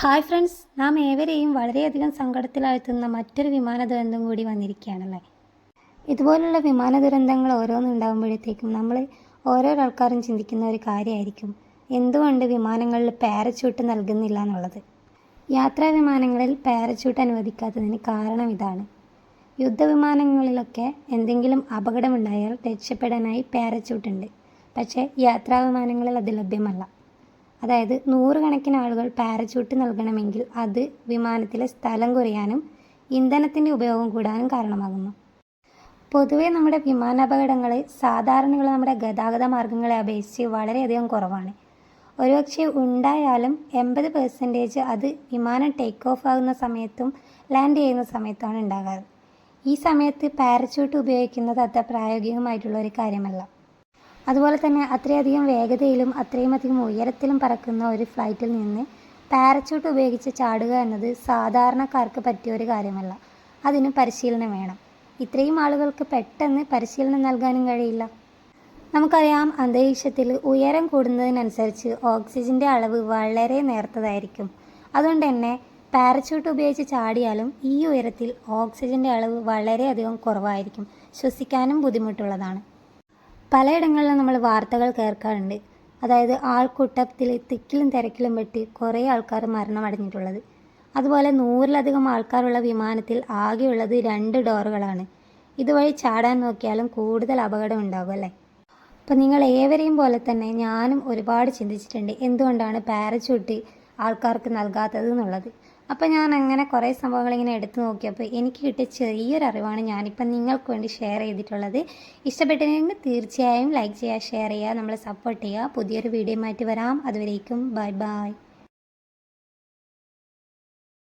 Hi friends നാം ഏവരെയും വളരെയധികം സങ്കടത്തിലാഴ്ത്തുന്ന മറ്റൊരു വിമാന ദുരന്തം കൂടി വന്നിരിക്കുകയാണല്ലേ? ഇതുപോലുള്ള വിമാന ദുരന്തങ്ങൾ ഓരോന്നുണ്ടാകുമ്പോഴത്തേക്കും നമ്മൾ ഓരോരോ ആൾക്കാരും ചിന്തിക്കുന്ന ഒരു കാര്യമായിരിക്കും. എന്തുകൊണ്ട് വിമാനങ്ങളിൽ പാരച്യൂട്ട് നൽകുന്നില്ല എന്നുള്ളത്? യാത്രാ വിമാനങ്ങളിൽ പാരച്യൂട്ട് അനുവദിക്കാത്തതിന് കാരണം ഇതാണ്. യുദ്ധവിമാനങ്ങളിലൊക്കെ എന്തെങ്കിലും അപകടമുണ്ടായാൽ രക്ഷപ്പെടാനായി പാരച്യൂട്ട് ഉണ്ട് പക്ഷേ യാത്രാ വിമാനങ്ങളിൽ അത് ലഭ്യമല്ല. അതായത് നൂറുകണക്കിന് ആളുകൾ പാരച്യൂട്ട് നൽകണമെങ്കിൽ അത് വിമാനത്തിലെ സ്ഥലം കുറയാനും ഇന്ധനത്തിന്റെ ഉപയോഗം കൂടാനും കാരണമാകുന്നു. പൊതുവെ നമ്മുടെ വിമാനാപകടങ്ങൾ സാധാരണയുള്ള നമ്മുടെ ഗതാഗത മാർഗങ്ങളെ അപേക്ഷിച്ച് വളരെയധികം കുറവാണ്. ഒരുപക്ഷെ ഉണ്ടായാലും എൺപത് പെർസെന്റേജ് അത് വിമാനം ടേക്ക് ഓഫ് ആകുന്ന സമയത്തും ലാൻഡ് ചെയ്യുന്ന സമയത്താണ് ഉണ്ടാകാറ്. ഈ സമയത്ത് പാരച്യൂട്ട് ഉപയോഗിക്കുന്നത് അത്ര പ്രായോഗികമായിട്ടുള്ള ഒരു കാര്യമല്ല. അതുപോലെ തന്നെ അത്രയധികം വേഗതയിലും അത്രയും അധികം ഉയരത്തിലും പറക്കുന്ന ഒരു ഫ്ലൈറ്റിൽ നിന്ന് പാരച്യൂട്ട് ഉപയോഗിച്ച് ചാടുക എന്നത് സാധാരണക്കാർക്ക് പറ്റിയ ഒരു കാര്യമല്ല. അതിന് പരിശീലനം വേണം. ഇത്രയും ആളുകൾക്ക് പെട്ടെന്ന് പരിശീലനം നൽകാനും കഴിയില്ല. നമുക്കറിയാം അന്തരീക്ഷത്തിൽ ഉയരം കൂടുന്നതിനനുസരിച്ച് ഓക്സിജന്റെ അളവ് വളരെ നേർത്തതായിരിക്കും. അതുകൊണ്ട് തന്നെ പാരച്യൂട്ട് ഉപയോഗിച്ച് ചാടിയാലും ഈ ഉയരത്തിൽ ഓക്സിജന്റെ അളവ് വളരെയധികം കുറവായിരിക്കും. ശ്വസിക്കാനും ബുദ്ധിമുട്ടുള്ളതാണ്. പലയിടങ്ങളിലും നമ്മൾ വാർത്തകൾ കേൾക്കാറുണ്ട്. അതായത് ആൾക്കൂട്ടത്തിൽ തിക്കിലും തിരക്കിലും പെട്ട് കുറേ ആൾക്കാർ മരണമടഞ്ഞിട്ടുള്ളത്. അതുപോലെ നൂറിലധികം ആൾക്കാരുള്ള വിമാനത്തിൽ ആകെയുള്ളത് രണ്ട് ഡോറുകളാണ്. ഇതുവഴി ചാടാൻ നോക്കിയാലും കൂടുതൽ അപകടം ഉണ്ടാകും അല്ലേ? അപ്പം നിങ്ങൾ ഏവരെയും പോലെ തന്നെ ഞാനും ഒരുപാട് ചിന്തിച്ചിട്ടുണ്ട്. എന്തുകൊണ്ടാണ് പാരച്യൂട്ട് ആൾക്കാർക്ക് നൽകാത്തത് എന്നുള്ളത്? അപ്പോൾ ഞാൻ അങ്ങനെ കുറേ സംഭവങ്ങൾ ഇങ്ങനെ എടുത്തു നോക്കിയപ്പോൾ എനിക്ക് കിട്ടിയ ചെറിയൊരു അറിവാണ് ഞാനിപ്പം നിങ്ങൾക്ക് വേണ്ടി ഷെയർ ചെയ്തിട്ടുള്ളത്. ഇഷ്ടപ്പെട്ടിട്ടുണ്ടെങ്കിൽ തീർച്ചയായും ലൈക്ക് ചെയ്യുക ഷെയർ ചെയ്യുക നമ്മളെ സപ്പോർട്ട് ചെയ്യുക. പുതിയൊരു വീഡിയോ മാറ്റി വരാം. അതുവരേക്കും ബൈ ബൈ